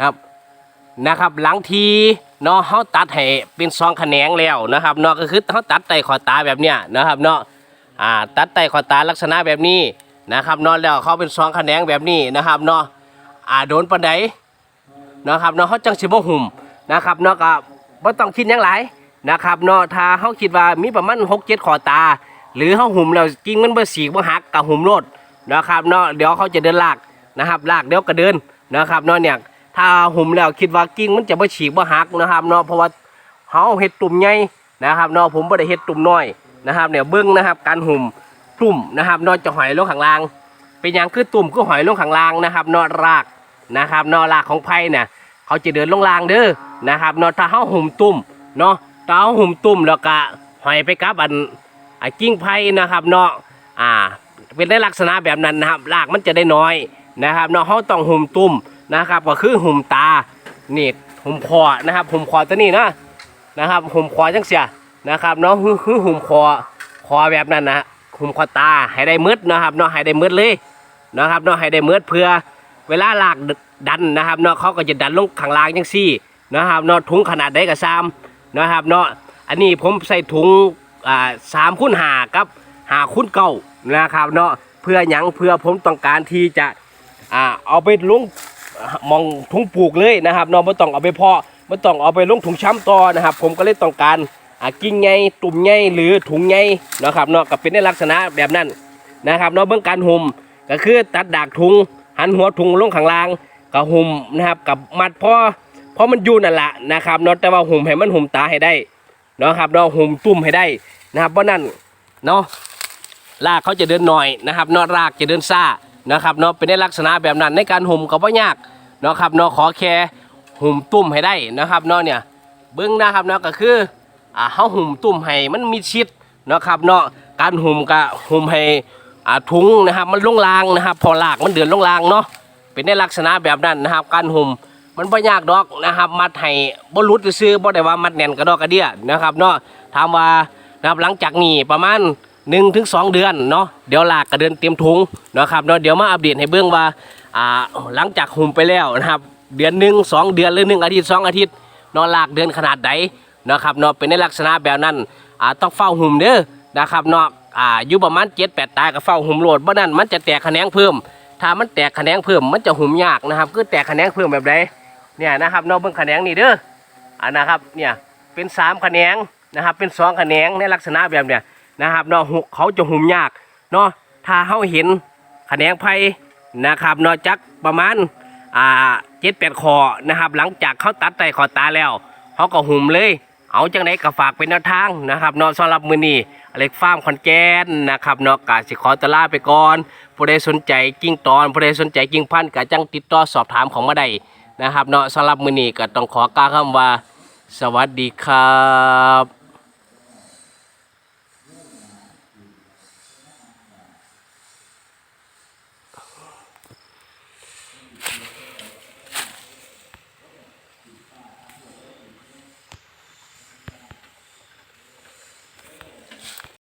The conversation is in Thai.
ครับนะครับหลังทีเนาะเขาตัดให้เป็นซองแขนงแล้วนะครับเนาะก็คือเขาตัดไตขอตาแบบเนี้ยนะครับเนาะอ่าตัดไตขอตาลักษณะแบบนี้นะครับเนาะแล้วเขาเป็นซองแขนงแบบนี้นะครับเนาะอ่าโดนปันไดนะครับเนาะเขาจังสิบ่หุ่มนะครับเนาะก็บ่ต้องคิดยังหลายนะครับเนาะถ้าเขาคิดว่ามีประมาณ6 7ขอตา หรือเขาหุ่มแล้วกิ่งมันบ่สีบ่หักกับหุ่มโลดนะครับเนาะเดี๋ยวเขาจะเดินลากนะครับลากเดี๋ยวก็เดินนะครับเนาะเนี่ย ถ้าหุ่มแล้วคิดว่ากิ่งมันจะบ่ฉีกบ่หักนะครับเนาะเพราะว่าเขาเฮ็ดตุ่มใหญ่นะครับเนาะผมบ่ได้เฮ็ดตุ่มน้อยนะครับเนี่ยเบิ่งนะครับ การหุ่มตุ่มนะครับเนาะจะหอยลงข้างล่าง เป็นอย่างคือตุ่มคือหอยลงข้างล่างนะครับเนาะรากนะครับเนาะรากของไผ่เนี่ยเขาจะเดินลงล่างเด้อนะครับเนาะถ้าเขาหุ่มตุ่มเนาะถ้าเขาหุ่มตุ่มแล้วก็หอยไปกับอันไอ้กิ้งไผ่นะครับเนาะอ่าเป็นในลักษณะแบบนั้นนะครับรากมันจะได้น้อยนะครับเนาะเขาต้องหุ่มตุ่ม นะครับก็คือหุ่มตานี่หุ่มคอนะครับหุ่มคอตัวนี้นะนะครับหุ่มคอจังเสียนะครับเนาะคือหุ่มคอคอแบบนั้นนะหุ่มคอตาให้ได้มืดนะครับเนาะให้ได้มืดเลยนะครับเนาะให้ได้มืดเพื่อเวลาลากดันนะครับเนาะเขาก็จะดันลงข้างล่างจังซี่นะครับเนาะถุงขนาดใดก็ซ้ำนะครับเนาะอันนี้ผมใส่ถุงอ่าสามคูณหากับหาคูณเก้านะครับเนาะเพื่อหยังเพื่อผมต้องการที่จะอ่าเอาไปลง มองถุงปลูกเลยนะครับเนาะไม่ต้องเอาไปเพาะไม่ต้องเอาไปลงถุงช้ำต่อนะครับ ผมก็เลยต้องการกิ่งไงตุ่มไงหรือถุงไงนะครับเนาะก็เป็นในลักษณะแบบนั้นนะครับเนาะเบื้องการหุ่มก็คือตัดดากถุงหันหัวถุงลงข้างล่างก็หุ่มนะครับกับมัดพ่อเพราะมันอยู่นั่นแหละนะครับเนาะแต่ว่าหุ่มให้มันหุ่มตาให้ได้เนาะครับเนาะหุ่มตุ่มให้ได้นะครับเพราะนั่นเนาะรากเขาจะเดินหน่อยนะครับเนาะรากจะเดินซ่า นะครับเนาะเป็นในลักษณะแบบนั้นในการหุ่มก็บ่ยากเนาะครับเนาะขอแค่หุ่มตุ่มให้ได้นะครับเนาะเนี่ยเบิ้องนะครับเนาะก็คืออ่าเฮาหุ่มตุ่มให้มันมีชิดเนาะครับเนาะการหุ่มก็หุ่มให้อ่าถุงนะครับมันลงรางนะครับ พอรากมันเดือนลงรางเนาะเป็นในลักษณะแบบนั้นนะครับ การหุ่มมันบ่ยากดอกนะครับ มัดให้บ่หลุดซื้อบ่ได้ว่ามัดแน่นกระดอกกระเดี้ยนะครับเนาะถามว่านะครับหลังจากนี้ประมาณ 1ถึง2เดือนเนาะเดี๋ยวลากกระเดินเตรียมถุงนะครับเนาะเดี๋ยวมาอัปเดตให้เบิ่งว่าอ่าหลังจากหุ่มไปแล้วนะครับเดือนหนึ่งสองเดือนหรือหนึ่งอาทิตย์สองอาทิตย์เนอนลากเดือนขนาดใดนะครับเนาะเป็นในลักษณะแบบนั้นอ่าต้องเฝ้าหุ่มเด้อนะครับเนาะอ่าอยู่ประมาณ7 8ตายก็เฝ้าหุ่มโหลดบ่นั้นมันจะแตกแขนงเพิ่ม ถ้ามันแตกแขนงเพิ่มมันจะหุ่มยากนะครับคือแตกแขนงเพิ่มแบบใดเนี่ยนะครับเนอกเบื้องแขนงนี่เด้ออันนะครับเนี่ยเป็นสามแขนงนะครับเป็นสองแขนงในลักษณะแบบเนี้ย นะครับเนาะเขาจะหุ่มยากเนาะถ้าเขาเห็นแขนงไผ่นะครับเนาะจักประมาณอ่าเจ็ดแปดคอนะครับ หลังจากเขาตัดไตขอตาแล้วเขาก็หุ่มเลย เอาจังไดก็ฝากเป็นแนวทางนะครับเนาะสำหรับมือนี้อเล็กฟาร์มขอนแก่นนะครับเนาะกาสิขอตลาไปก่อนผู้ใดสนใจกิ่งตอนผู้ใดสนใจกิ่งพันก็จังติดต่อสอบถามของมาได้นะครับเนาะสำหรับมือนี้ก็ต้องขอกล่าวคำว่า สวัสดีครับ